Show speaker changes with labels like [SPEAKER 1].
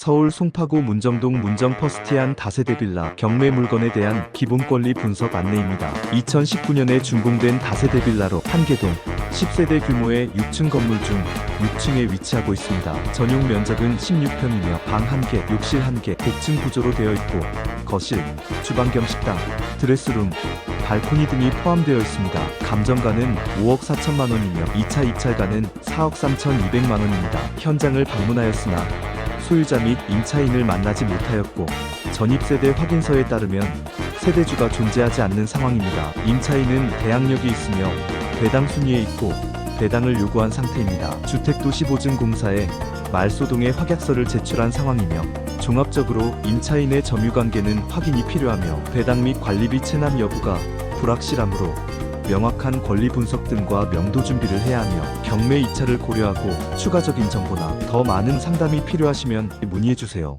[SPEAKER 1] 서울 송파구 문정동 문정 퍼스티안 다세대 빌라 경매 물건에 대한 기본 권리 분석 안내입니다. 2019년에 준공된 다세대 빌라로 한개동 10세대 규모의 6층 건물 중 6층에 위치하고 있습니다. 전용 면적은 16평이며 방 1개, 욕실 1개, 복층 구조로 되어 있고 거실, 주방 겸 식당, 드레스룸, 발코니 등이 포함되어 있습니다. 감정가는 5억 4천만 원이며 2차 입찰가는 4억 3천 2백만 원입니다. 현장을 방문하였으나 소유자 및 임차인을 만나지 못하였고 전입세대 확인서에 따르면 세대주가 존재하지 않는 상황입니다. 임차인은 대항력이 있으며 배당 순위에 있고 배당을 요구한 상태입니다. 주택도시보증공사에 말소동의 확약서를 제출한 상황이며 종합적으로 임차인의 점유관계는 확인이 필요하며 배당 및 관리비 체납 여부가 불확실하므로 명확한 권리 분석 등과 명도 준비를 해야 하며 경매 입찰을 고려하고 추가적인 정보나 더 많은 상담이 필요하시면 문의해 주세요.